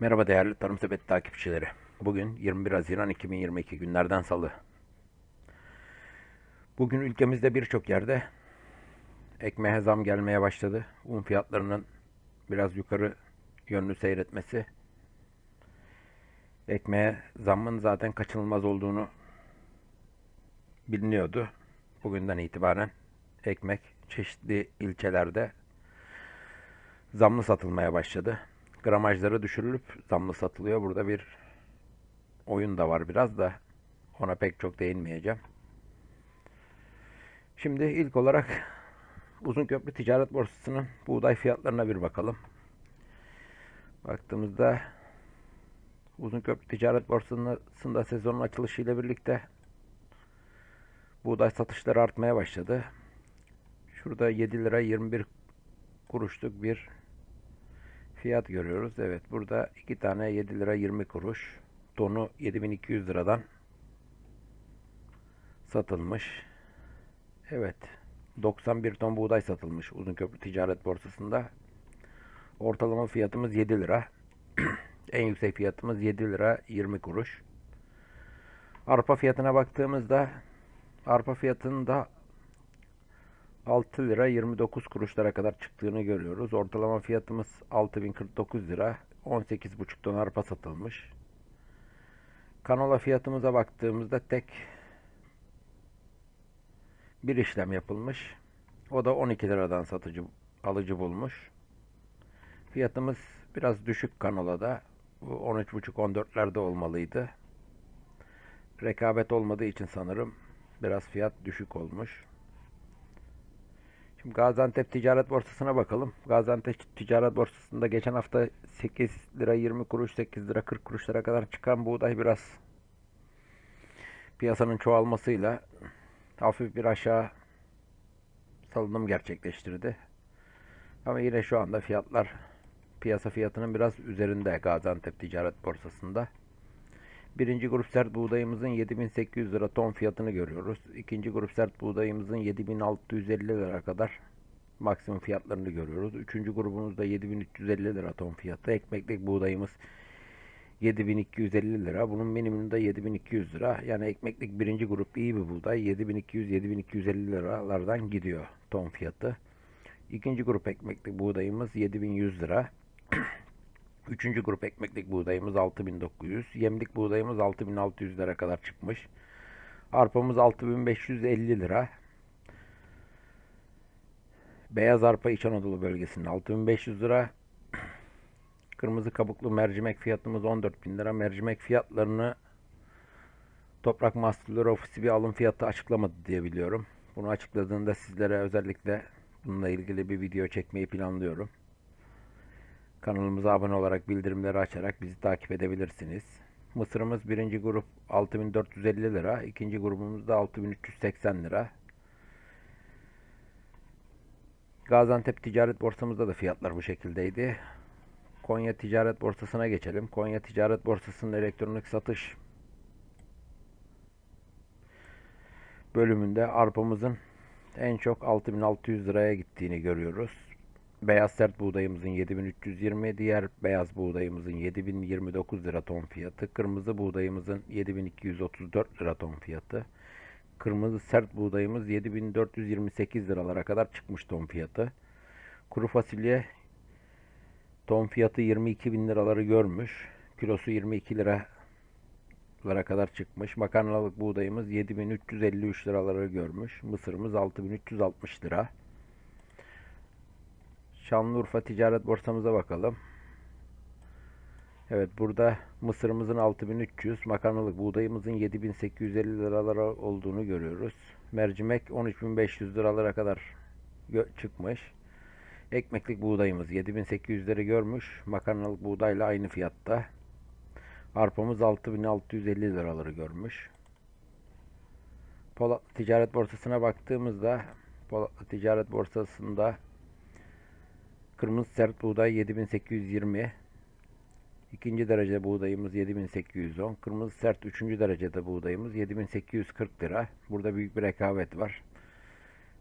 Merhaba değerli Tarım Sepeti takipçileri. Bugün 21 Haziran 2022 günlerden salı. Bugün ülkemizde birçok yerde ekmeğe zam gelmeye başladı. Un fiyatlarının biraz yukarı yönlü seyretmesi ekmeğe zammın zaten kaçınılmaz olduğunu biliniyordu. Bugünden itibaren ekmek çeşitli ilçelerde zamlı satılmaya başladı. Gramajları düşürülüp zamlı satılıyor. Burada bir oyun da var biraz da ona pek çok değinmeyeceğim. Şimdi ilk olarak Uzunköprü Ticaret Borsası'nın buğday fiyatlarına bir bakalım. Baktığımızda Uzunköprü Ticaret Borsası'nda sezonun açılışıyla birlikte buğday satışları artmaya başladı. Şurada 7 lira 21 kuruşluk bir fiyat görüyoruz. Evet burada iki tane 7 lira 20 kuruş. Tonu 7200 liradan satılmış. Evet 91 ton buğday satılmış Uzunköprü Ticaret Borsası'nda. Ortalama fiyatımız 7 lira. en yüksek fiyatımız 7 lira 20 kuruş. Arpa fiyatına baktığımızda arpa fiyatında 6 lira 29 kuruşlara kadar çıktığını görüyoruz. Ortalama fiyatımız 6049 lira. 18,5 ton arpa satılmış. Kanola fiyatımıza baktığımızda tek bir işlem yapılmış. O da 12 liradan satıcı alıcı bulmuş. Fiyatımız biraz düşük kanolada. 13,5-14'lerde olmalıydı. Rekabet olmadığı için sanırım biraz fiyat düşük olmuş. Şimdi Gaziantep Ticaret Borsası'na bakalım. Gaziantep Ticaret Borsası'nda geçen hafta 8 lira 20 kuruş, 8 lira 40 kuruşlara kadar çıkan buğday biraz piyasanın çoğalmasıyla hafif bir aşağı salınım gerçekleştirdi. Ama yine şu anda fiyatlar piyasa fiyatının biraz üzerinde Gaziantep Ticaret Borsası'nda. Birinci grup sert buğdayımızın 7800 lira ton fiyatını görüyoruz. İkinci grup sert buğdayımızın 7650 lira kadar maksimum fiyatlarını görüyoruz. Üçüncü grubumuzda 7350 lira ton fiyatı. Ekmeklik buğdayımız 7250 lira. Bunun minimumu da 7200 lira. Yani ekmeklik birinci grup iyi bir buğday. 7200-7250 liralardan gidiyor ton fiyatı. İkinci grup ekmeklik buğdayımız 7100 lira. Üçüncü grup ekmeklik buğdayımız 6900. Yemlik buğdayımız 6600 lira kadar çıkmış. Arpamız 6550 lira. Beyaz arpa İç Anadolu bölgesinde 6500 lira. Kırmızı kabuklu mercimek fiyatımız 14.000 lira. Mercimek fiyatlarını Toprak Mahsulleri Ofisi bir alım fiyatı açıklamadı diye biliyorum. Bunu açıkladığında sizlere özellikle bununla ilgili bir video çekmeyi planlıyorum. Kanalımıza abone olarak bildirimleri açarak bizi takip edebilirsiniz. Mısırımız birinci grup 6450 lira. ikinci grubumuz da 6380 lira. Gaziantep Ticaret Borsamızda da fiyatlar bu şekildeydi. Konya Ticaret Borsası'na geçelim. Konya Ticaret Borsası'nın elektronik satış bölümünde arpamızın en çok 6600 liraya gittiğini görüyoruz. Beyaz sert buğdayımızın 7320, diğer beyaz buğdayımızın 7029 lira ton fiyatı, kırmızı buğdayımızın 7234 lira ton fiyatı, kırmızı sert buğdayımız 7428 liralara kadar çıkmış ton fiyatı. Kuru fasulye ton fiyatı 22 bin liraları görmüş. Kilosu 22 liralara kadar çıkmış. Makarnalık buğdayımız 7353 liraları görmüş. Mısırımız 6360 lira. Şanlıurfa Ticaret Borsamıza bakalım. Evet burada mısırımızın 6300, makarnalık buğdayımızın 7850 liralara olduğunu görüyoruz. Mercimek 13500 liralara kadar çıkmış. Ekmeklik buğdayımız 7800 lira görmüş. Makarnalık buğdayla aynı fiyatta. Arpamız 6650 liraları görmüş. Polatlı Ticaret Borsası'na baktığımızda Polatlı Ticaret Borsası'nda Kırmızı sert buğday 7820. İkinci derece buğdayımız 7810. Kırmızı sert üçüncü derecede buğdayımız 7840 lira. Burada büyük bir rekabet var.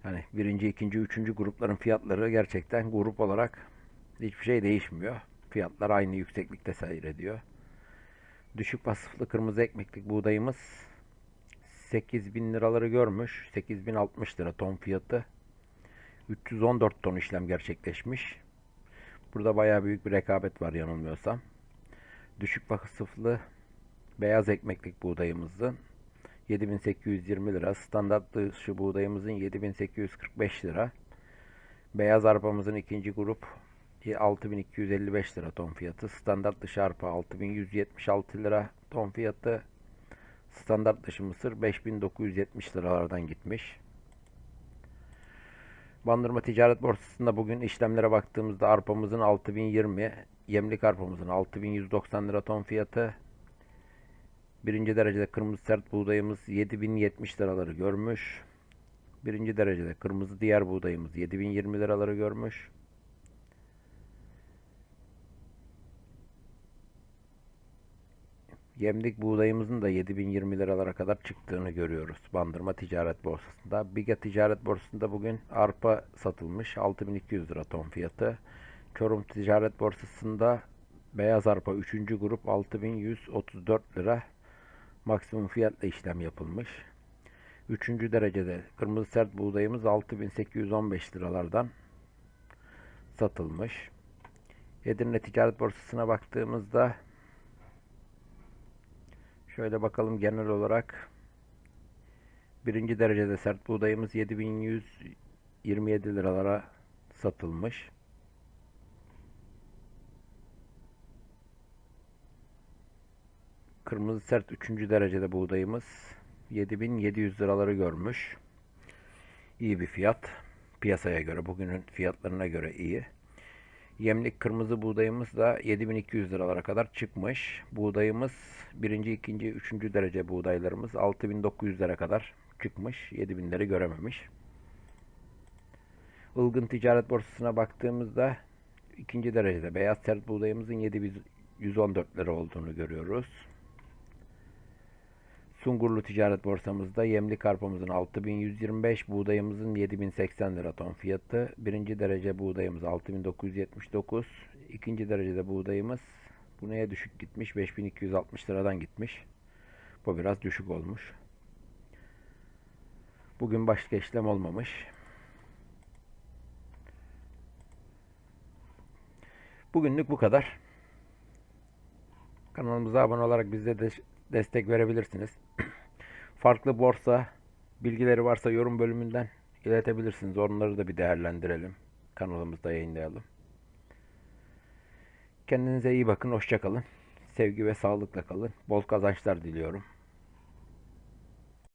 Yani birinci, ikinci, üçüncü grupların fiyatları gerçekten grup olarak hiçbir şey değişmiyor. Fiyatlar aynı yükseklikte seyrediyor. Düşük vasıflı kırmızı ekmeklik buğdayımız 8000 liraları görmüş. 8060 lira ton fiyatı. 314 ton işlem gerçekleşmiş. Burada bayağı büyük bir rekabet var yanılmıyorsam. Düşük vasıflı beyaz ekmeklik buğdayımızın 7820 lira. Standart dışı buğdayımızın 7845 lira. Beyaz arpamızın ikinci grup 6255 lira ton fiyatı. Standart dışı arpa 6176 lira ton fiyatı. Standart dışı mısır 5970 liralardan gitmiş. Bandırma Ticaret Borsası'nda bugün işlemlere baktığımızda arpamızın 6020, yemlik arpamızın 6190 lira ton fiyatı. Birinci derecede kırmızı sert buğdayımız 7070 liraları görmüş. Birinci derecede kırmızı diğer buğdayımız 7020 liraları görmüş. Yemlik buğdayımızın da 7020 liralara kadar çıktığını görüyoruz. Bandırma Ticaret Borsası'nda. Biga Ticaret Borsası'nda bugün arpa satılmış. 6200 lira ton fiyatı. Çorum Ticaret Borsası'nda beyaz arpa 3. grup 6134 lira maksimum fiyatla işlem yapılmış. 3. derecede kırmızı sert buğdayımız 6815 liralardan satılmış. Edirne Ticaret Borsası'na baktığımızda Şöyle bakalım genel olarak. Birinci derecede sert buğdayımız 7127 liralara satılmış. Kırmızı sert üçüncü derecede buğdayımız 7700 liraları görmüş. İyi bir fiyat. Piyasaya göre, bugünün fiyatlarına göre iyi. Yemlik kırmızı buğdayımız da 7200 liralara kadar çıkmış. Buğdayımız birinci, ikinci, üçüncü derece buğdaylarımız 6900 lira kadar çıkmış. 7000'leri görememiş. Ilgın ticaret borsasına baktığımızda ikinci derecede beyaz sert buğdayımızın 7114 lira olduğunu görüyoruz. Sungurlu ticaret borsamızda yemlik arpamızın 6125, buğdayımızın 7080 lira ton fiyatı. Birinci derece buğdayımız 6979. ikinci derecede buğdayımız bu neye düşük gitmiş? 5260 liradan gitmiş. Bu biraz düşük olmuş. Bugün başka işlem olmamış. Bugünlük bu kadar. Kanalımıza abone olarak bize de destek verebilirsiniz. Farklı borsa bilgileri varsa yorum bölümünden iletebilirsiniz. Onları da bir değerlendirelim. Kanalımızda yayınlayalım. Kendinize iyi bakın. Hoşçakalın. Sevgi ve sağlıkla kalın. Bol kazançlar diliyorum.